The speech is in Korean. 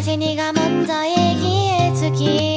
다시 네가 먼저 얘기해주길